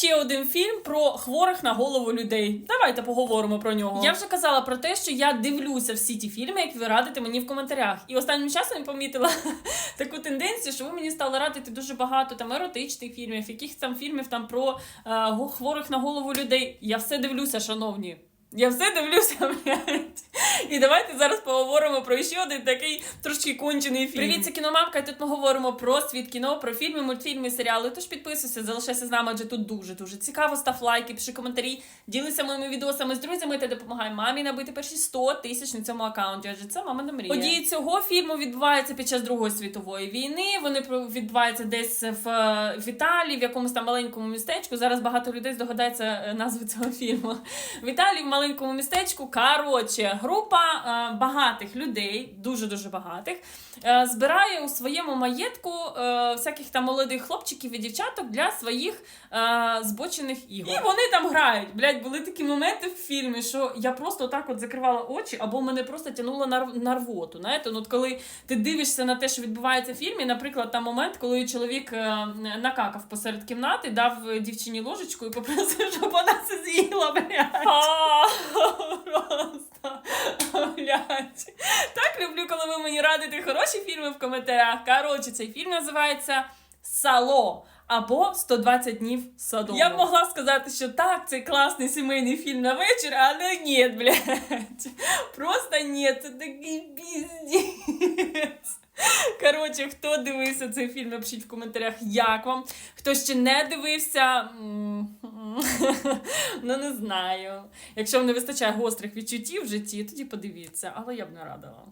ще один фільм про хворих на голову людей. Давайте поговоримо про нього. Я вже казала про те, що я дивлюся всі ті фільми, які ви радите мені в коментарях. І останнім часом я помітила таку тенденцію, що ви мені стали радити дуже багато там еротичних фільмів, яких там фільмів там про е, хворих на голову людей. Я все дивлюся, шановні. Я все дивлюся, блядь. І давайте зараз поговоримо про ще один такий трошки кончений фільм. Привіт, це кіномамка. І тут ми говоримо про світ кіно, про фільми, мультфільми, серіали. Тож підписуйся, залишайся з нами, адже тут дуже дуже цікаво. Став лайки, пиши коментарі, ділися моїми відосами з друзями та допомагай мамі набити перші 100 тисяч на цьому аккаунті. Адже це мама мрія. Події цього фільму відбуваються під час Другої світової війни. Вони відбуваються десь в, е, в Італії, в якомусь там маленькому містечку. Зараз багато людей здогадається е, назву цього фільму. В Італії, в маленькому містечку. Коротше, група е, багатих людей, дуже дуже багатих, е, збирає у своєму маєтку е, всяких там молодих хлопчиків і дівчаток для своїх е, збочених ігор. І вони там грають. Блять, були такі моменти в фільмі, що я просто отак от закривала очі, або мене просто тянуло на, на рвоту. Знаєте, ну от коли ти дивишся на те, що відбувається в фільмі, наприклад, там момент, коли чоловік е, накакав посеред кімнати, дав дівчині ложечку і попросив, щоб вона це з'їла, блядь. Блядь. Так люблю, коли ви мені радите хороші фільми в коментарях. Коротше, цей фільм називається Сало. Або 120 днів садому. Я б могла сказати, що так, це класний сімейний фільм на вечір, але ні, блядь. Просто ні, це такий піздець. Коротше, хто дивився цей фільм, напишіть в коментарях, як вам. Хто ще не дивився, м, ну не знаю. Якщо вам не вистачає гострих відчуттів в житті, тоді подивіться, але я б не радила.